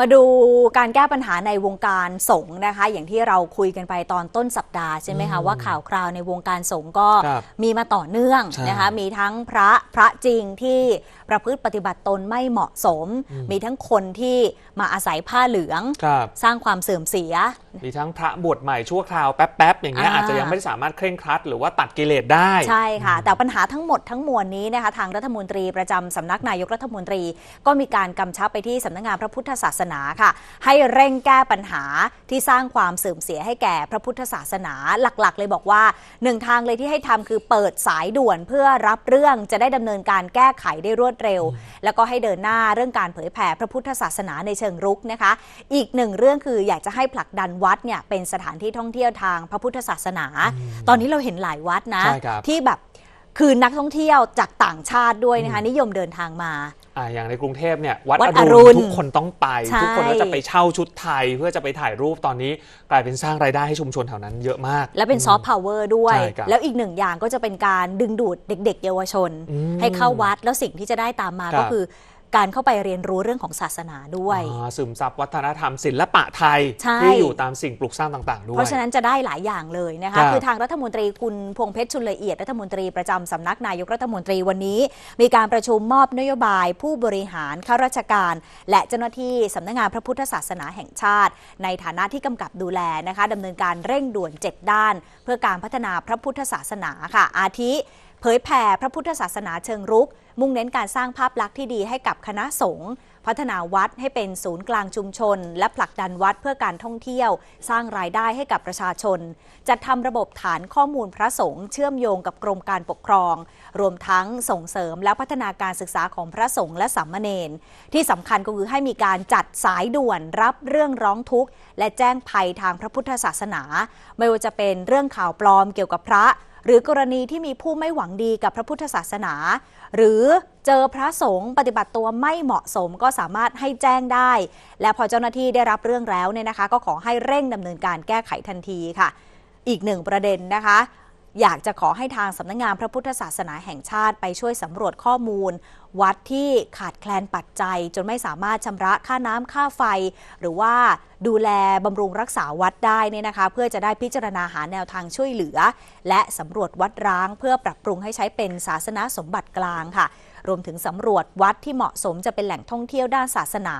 มาดูการแก้ปัญหาในวงการสงฆ์นะคะ อย่างที่เราคุยกันไปตอนต้นสัปดาห์ใช่ไหมคะว่าข่าวคราวในวงการสงฆ์ก็ครับมีมาต่อเนื่องใช่นะคะมีทั้งพระพระจริงที่ประพฤติปฏิบัติตนไม่เหมาะสมอืมมีทั้งคนที่มาอาศัยผ้าเหลืองครับสร้างความเสื่อมเสีย มีทั้งพระบวชใหม่ชั่วคราวแป๊บๆอย่างเงี้ยอ่าอาจจะยังไม่ได้สามารถเคร่งครัด หรือว่าตัดกิเลสได้ ใช่ค่ะ แต่ปัญหาทั้งหมดทั้งมวลนี้นะคะทางรัฐมนตรีประจำสำนักนายกรัฐมนตรี ก็มีการกำชับไปที่สำนักงานพระพุทธศาสนาค่ะ ให้เร่งแก้ปัญหาที่สร้างความเสื่อมเสียให้แก่พระพุทธศาสนาหลักๆ เลยบอกว่าหนึ่งทางเลยที่ให้ทำคือเปิดสายด่วนเพื่อรับเรื่องจะได้ดำเนินการแก้ไขได้รวดเร็ว แล้วก็ให้เดินหน้าเรื่องการเผยแผ่พระพุทธศาสนาในเชิงรุกนะคะ อีกหนึ่งเรื่องคืออยากจะให้ผลักดันวัดเนี่ยเป็นสถานที่ท่องเที่ยวทางพระพุทธศาสนา ตอนนี้เราเห็นหลายวัดนะ ใช่ครับ ที่แบบคือนักท่องเที่ยวจากต่างชาติด้วยนะคะนิยมเดินทางมา อ่าอย่างในกรุงเทพเนี่ยวัดวัดออรุรุณณทุกคนต้องไป ใช่ ทุกคนก็จะไปเช่าชุดไทย เพื่อจะไปถ่ายรูปตอนนี้ กลายเป็นสร้างรายได้ให้ชุมชนแถวนั้นเยอะมาก และเป็นซอฟต์พาวเวอร์ด้วย ใช่ครับแล้วอีกหนึ่งอย่างก็จะเป็นการดึงดูดเด็ก ๆ เยาวชน อืมให้เข้าวัดแล้วสิ่งที่จะได้ตามมาครับ ก็คือ การเข้าไปเรียนรู้เรื่องของศาสนาด้วยอ่าซึมซับวัฒนธรรมศิลปะไทยใช่ที่อยู่ตามสิ่งปลูกสร้างต่าง ๆ ด้วย เพราะฉะนั้นจะได้หลายอย่างเลยนะครัคะบคือทางรัฐมนตรีคุณพวงเพชรชุนละเอียดรัฐมนตรีประจำสำนักนายกรัฐมนตรีวันนี้ มีการประชุมมอบนโยบาย ผู้บริหารข้าราชการ และเจ้าหน้าที่สำนักงานพระพุทธศาสนาแห่งชาติ ในฐานะที่กำกับดูแลนะคะดำเนินการเร่งด่วน 7 ด้าน เพื่อการพัฒนาพระพุทธศาสนาค่ะ อาทิเผ ยแผ่พระพุทธศาสนาเชิงรุก มุ่งเน้นการสร้างภาพลักษณ์ที่ดีให้กับคณะสงฆ์พัฒนาวัดให้เป็นศูนย์กลางชุมชน และผลักดันวัดเพื่อการท่องเที่ยว สร้างรายได้ให้กับประชาชน จัดทำระบบฐานข้อมูลพระสงฆ์เชื่อมโยงกับกรมการปกครอง รวมทั้งส่งเสริมและพัฒนาการศึกษาของพระสงฆ์และสามเณรที่สำคัญก็คือให้มีการจัดสายด่วนรับเรื่องร้องทุกข์ และแจ้งภัยทางพระพุทธศาสนา ไม่ว่าจะเป็นเรื่องข่าวปลอมเกี่ยวกับพระ หรือกรณีที่มีผู้ไม่หวังดีกับพระพุทธศาสนา หรือเจอพระสงฆ์ปฏิบัติตัวไม่เหมาะสมก็สามารถให้แจ้งได้ และพอเจ้าหน้าที่ได้รับเรื่องแล้วเนี่ยนะคะ ก็ขอให้เร่งดำเนินการแก้ไขทันทีค่ะ อีกหนึ่งประเด็นนะคะอยากจะขอให้ทางสำนักงานพระพุทธศาสนาแห่งชาติไปช่วยสำรวจข้อมูล วัดที่ขาดแคลนปัจจัย จนไม่สามารถชำระค่าน้ำค่าไฟ หรือว่าดูแลบำรุงรักษาวัดได้เนี่ยนะคะ เพื่อจะได้พิจารณาหาแนวทางช่วยเหลือ และสำรวจวัดร้าง เพื่อปรับปรุงให้ใช้เป็นศาสนาสมบัติกลางค่ะ รวมถึงสำรวจวัดที่เหมาะสมจะเป็นแหล่งท่องเที่ยวด้านศาสนา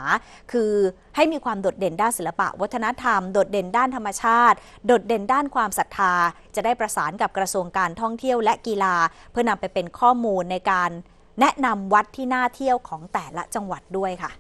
คือให้มีความโดดเด่นด้านศิลปะ วัฒนธรรม โดดเด่นด้านธรรมชาติ โดดเด่นด้านความศรัทธา จะได้ประสานกับกระทรวงการท่องเที่ยวและกีฬา เพื่อนำไปเป็นข้อมูลในการ แนะนำวัดที่น่าเที่ยวของแต่ละจังหวัดด้วยค่ะ